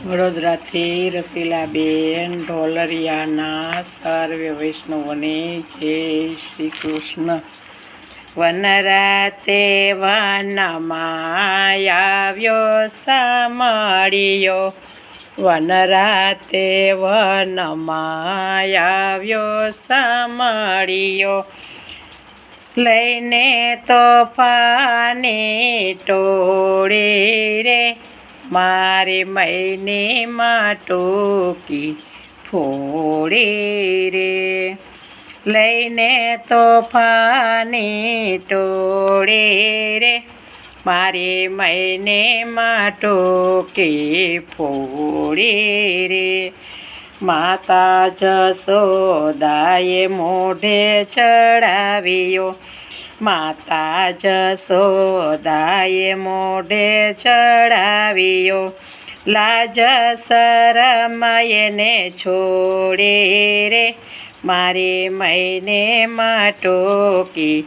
વડોદરાથી રસીલાબેન ઢોલરિયાના સર્વ વૈષ્ણવોને જય શ્રી કૃષ્ણ વનરાતે વનમાં આવ્યો સામળિયો વનરાતે વનમાં આવ્યો સામળિયો લઈને તોફાની ટોળી રે મારી મહિને માટોકી ફોડે રે. લઈને તોફાની ટોળે રે. મારે મૈને માટોકી ફોડી રે. માતા જસોદાએ મોઢે ચડાવ્યો. માતા જસોદાએ મોઢે ચડાવ્યો. લાજ શરમયને છોડે રે. મારી મૈને માટોકી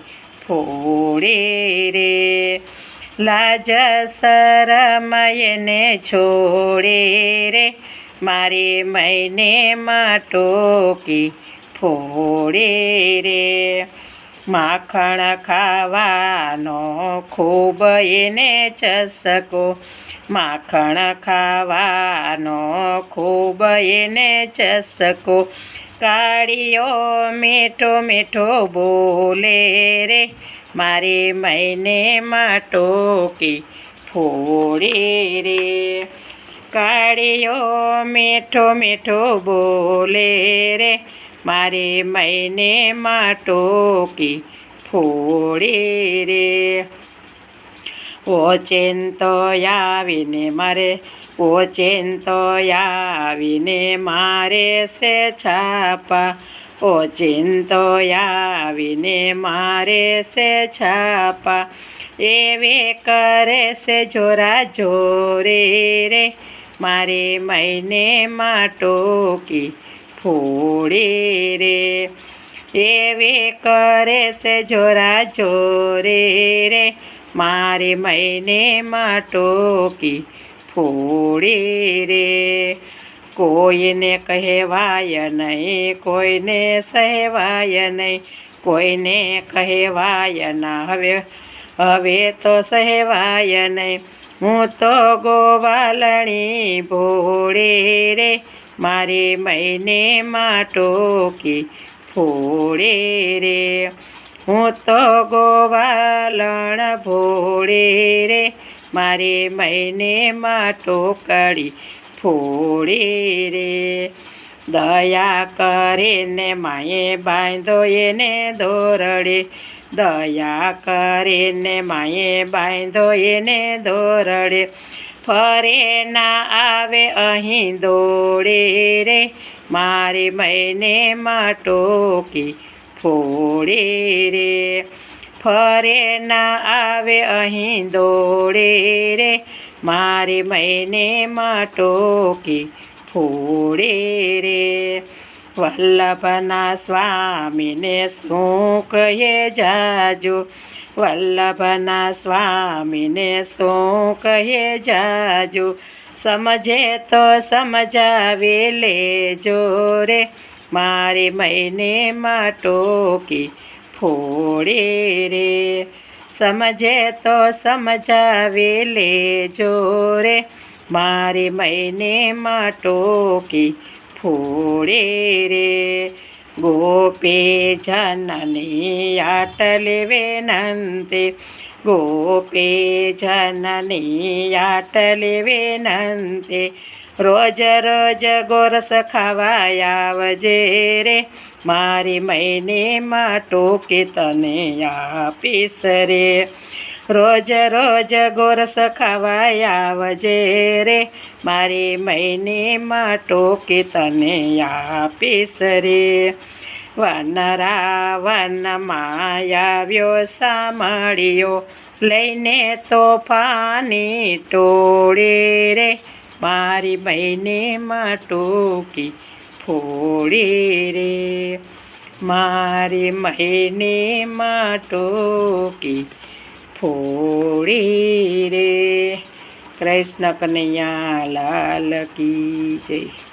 ફોડે રે. લાજ શરમયને છોડે રે. મારી મૈને માટોકી ફોડે રે. માખણ ખાવાનો ખૂબ એને ચસકો માખણ ખાવાનો ખૂબ એને ચસકો કાળીઓ મીઠો મીઠો બોલે રે, મારી મહિને માટોકી ફોડી રે. કાળીઓ મીઠો મીઠો બોલે રે મારી મૈને માટોકી ફોડે રે. ઓચેન તો આવીને મારે ઓચેન તો આવીને મારે સે છાપા. ઓચેન તો આવીને મારે સે છાપા. એવે કરે છે જોરા જોરે રે. મારે મૈને માટોકી ફોડે રે. એવે કરે છે જોરા જોરે રે. મારી મહિને માટોકી ફોડે રે. કોઈને કહેવાય નહીં, કોઈને સહેવાય નહીં, કોઈને કહેવાય ના. હવે હવે તો સહેવાય નહીં. હું તો ગોવાલણી ભોળે રે. મારી મૈને માટોકી ફોડે રે. હું તો ગોવાલણ ભોળે રે. મારી મૈને માટોકડી ફોડે રે. દયા કરીને માએ બાંધો એને ધોરડે દયા કરીને માએ બાંધો એને દોરડે. ફરે ના આવે અહીં દોડે રે. મારી મહિને માટોકી ફોડે રે. ફરે ના આવે અહીં દોડે રે. મારી મહિને માટોકી ફોડે રે. વલ્લભના સ્વામીને શું કહે જાજો વલ્લભના સ્વામીને શું કહે જાજો સમજે તો સમજાવી લેજો રે મારી મહિને માટોકી ફોડે રે સમજે તો સમજાવી લેજો રે મારી મહિને માટોકી ફોડે રે ગોપી જનની આટલે વેનંતે ગોપી જનની આટલે વેનંતે રોજ રોજ ગોરસ ખાવા આવજે રે મારી મૈને માટોકે તને આપીશ રે રોજ રોજ ગોરસ ખાવા આવજે રે. મારી મૈને ટોકી તને આપીશ રે. વનરા વનમાં આવ્યો, સાંભળ્યો, લઈને તોફાની ટોળે રે. મારી બહેને માટોકી ફોડી રે. મારી મહીને માટોકી ફોડી રે કૃષ્ણ કનૈયા લાલ કી જય.